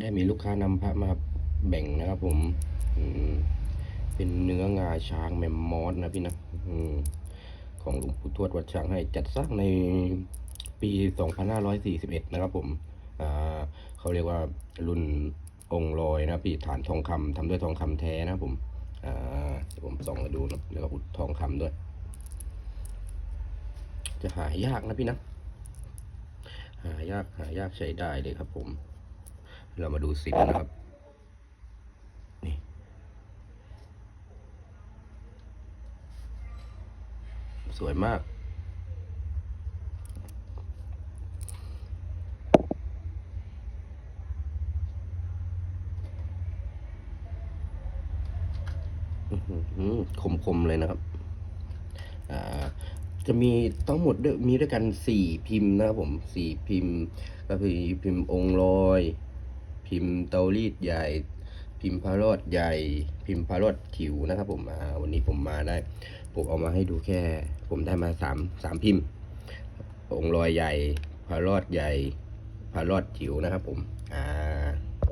ได้มีลูกค้านำพระมาแบ่งนะครับผมเป็นเนื้องาช้างแมมมอสนะพี่นะอของหลวงปู่ทวดวัดช้างให้จัดสร้างในปี 2541 นะครับผมเขาเรียกว่ารุ่นองค์ลอยนะพี่ฐานทองคำทำด้วยทองคำแท้นะผมเดี๋ยวผมส่องมาดูนะแล้วก็อุดทองคำด้วย จะหายากนะพี่นะหายากหายากใช้ได้เลยครับผม เรามาดูสินนะครับ นี่สวยมากอื้อหือคมๆเลยนะครับ อ่าจะมีทั้งหมดมีด้วยกันสี่พิมพ์นะครับผมสี่พิมพ์ก็คือพิมพ์องค์ลอย พิมพ์เตารีดใหญ่ พิมพ์พารอดใหญ่ พิมพ์พารอดขิวนะครับผมอ่าวันนี้ผมมาได้ผมเอามาให้ดูแค่ ผมได้มาสามสามพิมพ์ องค์ลอยใหญ่พารอดใหญ่พารอดจิ๋วนะครับผมอ่า